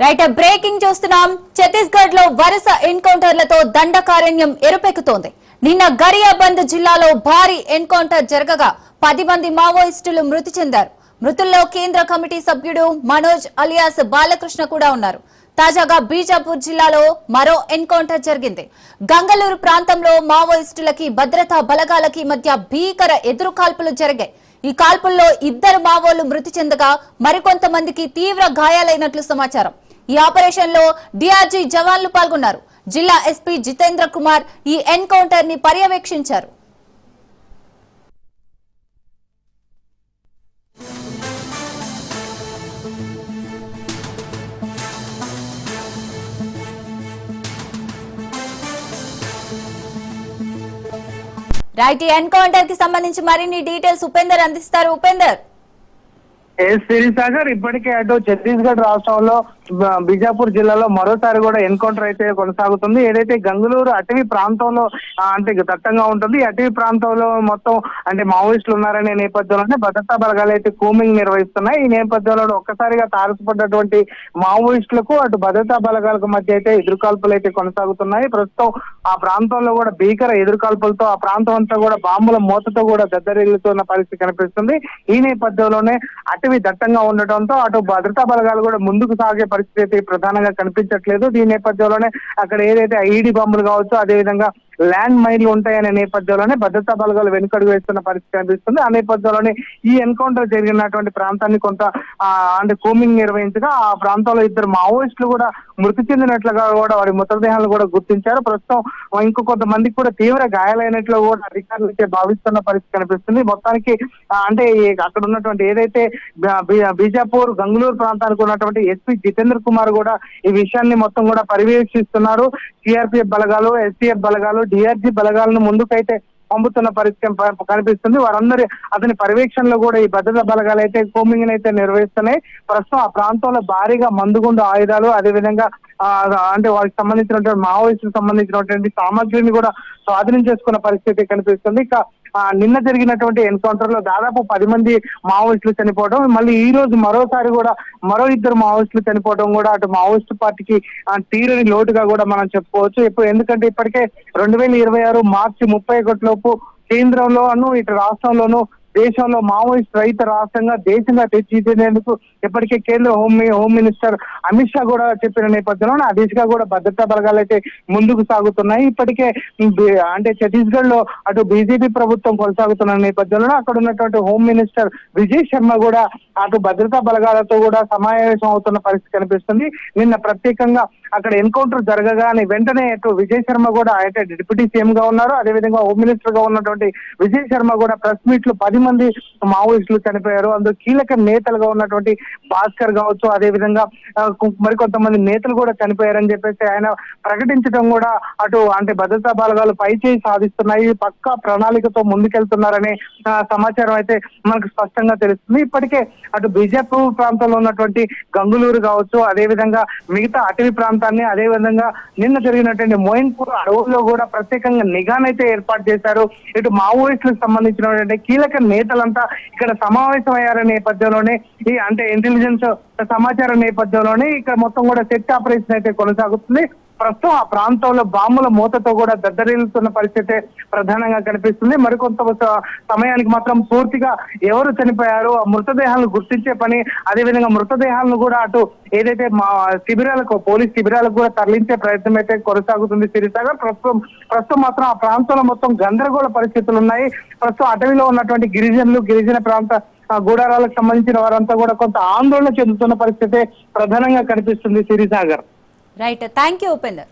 Right breaking చూస్తున్నాం. ఛత్తీస్గఢ్లో వరుస ఎన్కౌంటర్లతో దండకారణ్యం ఎరుపెక్కుతోంది. నిన్న గరియాబంద్ జిల్లాలో భారీ ఎన్కౌంటర్ జరగగా పది మంది మావోయిస్టులు మృతి చెందారు. మృతుల్లో కేంద్ర కమిటీ సభ్యుడు మనోజ్ అలియాస్ బాలకృష్ణ కూడా ఉన్నారు. తాజాగా బీజాపూర్ జిల్లాలో మరో ఎన్కౌంటర్ జరిగింది. గంగలూరు ప్రాంతంలో మావోయిస్టులకి భద్రతా బలగాలకి మధ్య భీకర ఎదురు కాల్పులు జరిగాయి. ఈ కాల్పుల్లో ఇద్దరు మావోలు మృతి చెందగా మరికొంతమందికి తీవ్ర గాయాలైనట్లు సమాచారం. ఈ ఆపరేషన్లో డిఆర్జీ జవాన్లు పాల్గొన్నారు. జిల్లా ఎస్పీ జితేంద్ర కుమార్ ఈ ఎన్కౌంటర్ని పర్యవేక్షించారు. రైట్ ఎన్కౌంటర్కి సంబంధించి మరిన్ని డీటెయిల్స్ ఉపేందర్ అందిస్తారు. ఉపేందర్! ఏ సిరిసాగర్ ఇప్పటికే అటు ఛత్తీస్గఢ్ రాష్ట్రంలో బిజాపూర్ జిల్లాలో మరోసారి కూడా ఎన్కౌంటర్ అయితే కొనసాగుతుంది. ఏదైతే గంగులూరు అటవీ ప్రాంతంలో అంటే దట్టంగా ఉంటుంది. అటవీ ప్రాంతంలో మొత్తం అంటే మావోయిస్టులు ఉన్నారనే నేపథ్యంలోనే భద్రతా బలగాలు అయితే కూమింగ్ నిర్వహిస్తున్నాయి. ఈ నేపథ్యంలో ఒక్కసారిగా తారసపడ్డటువంటి మావోయిస్టులకు అటు భద్రతా బలగాలకు మధ్య అయితే ఎదురుకాల్పులు అయితే కొనసాగుతున్నాయి. ప్రస్తుతం ఆ ప్రాంతంలో కూడా భీకర ఎదురుకాల్పులతో ఆ ప్రాంతం అంతా కూడా బాంబుల మూతతో కూడా దద్దరిల్లుతున్న పరిస్థితి కనిపిస్తుంది. ఈ నేపథ్యంలోనే అటవీ దట్టంగా ఉండటంతో అటు భద్రతా బలగాలు కూడా ముందుకు సాగే పరిస్థితి అయితే ప్రధానంగా కనిపించట్లేదు. దీని నేపథ్యంలోనే అక్కడ ఏదైతే ఐడి బాంబులు కావచ్చు అదేవిధంగా ల్యాండ్ మైన్లు ఉంటాయనే నేపథ్యంలోనే భద్రతా బలగాలు వెనుకడుగు వేస్తున్న పరిస్థితి కనిపిస్తుంది. ఆ నేపథ్యంలోనే ఈ ఎన్కౌంటర్ జరిగినటువంటి ప్రాంతాన్ని కొంత అంటే కూమింగ్ నిర్వహించగా ఆ ప్రాంతంలో ఇద్దరు మావోయిస్టులు కూడా మృతి చెందినట్లుగా కూడా వారి మృతదేహాలు కూడా గుర్తించారు. ప్రస్తుతం ఇంకో కొంతమందికి కూడా తీవ్ర గాయాలైనట్లు కూడా అధికారులు అయితే భావిస్తున్న పరిస్థితి కనిపిస్తుంది. మొత్తానికి అంటే అక్కడ ఉన్నటువంటి ఏదైతే బీజాపూర్ గంగులూరు ప్రాంతానికి ఉన్నటువంటి ఎస్పీ జితేంద్ర కుమార్ కూడా ఈ విషయాన్ని మొత్తం కూడా పర్యవేక్షిస్తున్నారు. సిఆర్పిఎఫ్ బలగాలు ఎస్టీఎఫ్ బలగాలు డిఆర్జీ బలగాలను ముందుకైతే పంపుతున్న పరిస్థితి కనిపిస్తుంది. వారందరి అతని పర్యవేక్షణలో కూడా ఈ భద్రతా బలగాలు అయితే కోమింగ్ అయితే నిర్వహిస్తున్నాయి. ప్రస్తుతం ఆ ప్రాంతంలో భారీగా మందుగుండు ఆయుధాలు అదేవిధంగా అంటే వారికి సంబంధించినటువంటి మావోయిస్టులకు సంబంధించినటువంటి సామగ్రిని కూడా స్వాధీనం చేసుకున్న పరిస్థితి కనిపిస్తుంది. ఇక నిన్న జరిగినటువంటి ఎన్కౌంటర్లో దాదాపు పది మంది మావోయిస్టులు చనిపోవడం మళ్ళీ ఈ రోజు మరోసారి కూడా మరో ఇద్దరు మావోయిస్టులు చనిపోవడం కూడా అటు మావోయిస్టు పార్టీకి ఆ, తీరని లోటుగా కూడా మనం చెప్పుకోవచ్చు. ఇప్పుడు ఎందుకంటే ఇప్పటికే రెండు వేల ఇరవై ఆరు మార్చి ముప్పై ఒకటి లోపు కేంద్రంలోను ఇటు రాష్ట్రంలోనూ దేశంలో మావోయిస్ట్ రహిత రాష్ట్రంగా దేశంగా తెచ్చిదిద్దేందుకు ఇప్పటికే కేంద్ర home home minister Amit Shah కూడా చెప్పిన నేపథ్యంలో ఆ దిశగా కూడా భద్రతా బలగాలు అయితే ముందుకు సాగుతున్నాయి. ఇప్పటికే అంటే ఛత్తీస్గఢ్లో అటు బీజేపీ ప్రభుత్వం కొనసాగుతున్న నేపథ్యంలో అక్కడ ఉన్నటువంటి హోమ్ మినిస్టర్ విజయ్ శర్మ కూడా అటు భద్రతా బలగాలతో కూడా సమావేశం అవుతున్న పరిస్థితి కనిపిస్తుంది. నిన్న ప్రత్యేకంగా అక్కడ ఎన్కౌంటర్ జరగగానే వెంటనే అటు విజయ్ శర్మ కూడా అయితే డిప్యూటీ సీఎం గా ఉన్నారు. అదేవిధంగా హోమ్ మినిస్టర్గా ఉన్నటువంటి విజయ్ శర్మ కూడా ప్రెస్ మీట్లో పది మంది మావోయిస్టులు చనిపోయారు అందులో కీలక నేతలుగా ఉన్నటువంటి భాస్కర్ కావచ్చు అదేవిధంగా విధంగా మరికొంతమంది నేతలు కూడా చనిపోయారని చెప్పేసి ఆయన ప్రకటించడం కూడా అటు అంటే భద్రతా బలగాలు పై చేయి సాధిస్తున్నాయి పక్కా ప్రణాళికతో ముందుకెళ్తున్నారనే సమాచారం అయితే మనకు స్పష్టంగా తెలుస్తుంది. ఇప్పటికే అటు బీజాపూర్ ప్రాంతంలో ఉన్నటువంటి గంగులూరు కావచ్చు అదేవిధంగా మిగతా అటవీ ప్రాంతాన్ని అదేవిధంగా నిన్న జరిగినటువంటి మోయిన్పూర్ అడవుల్లో కూడా ప్రత్యేకంగా నిఘానైతే ఏర్పాటు చేశారు. ఇటు మావోయిస్టులకు సంబంధించినటువంటి కీలక నేతలంతా ఇక్కడ సమావేశం అయ్యారనే నేపథ్యంలోనే. ఈ అంటే ఇంటెలిజెన్స్ సమాచారం నేపథ్యంలోనే ఇక్కడ మొత్తం కూడా సెట్ ఆపరేషన్ అయితే కొనసాగుతుంది. ప్రస్తుతం ఆ ప్రాంతంలో బాంబుల మూతతో కూడా దద్దరిల్లుతున్న పరిస్థితి ప్రధానంగా కనిపిస్తుంది. మరికొంత సమయానికి మాత్రం పూర్తిగా ఎవరు చనిపోయారో ఆ మృతదేహాలను గుర్తించే పని అదేవిధంగా మృతదేహాలను కూడా అటు ఏదైతే మా శిబిరాలకు పోలీస్ శిబిరాలకు కూడా తరలించే ప్రయత్నం అయితే కొనసాగుతుంది సిరిసాగర్. ప్రస్తుతం ప్రస్తుతం మాత్రం ఆ ప్రాంతంలో మొత్తం గందరగోళ పరిస్థితులు ఉన్నాయి. ప్రస్తుతం అటవీలో ఉన్నటువంటి గిరిజనులు గిరిజన ప్రాంత గూడారాలకు సంబంధించిన వారంతా కూడా కొంత ఆందోళన చెందుతున్న పరిస్థితి ప్రధానంగా కనిపిస్తుంది Sirisagar. Right thank you Upender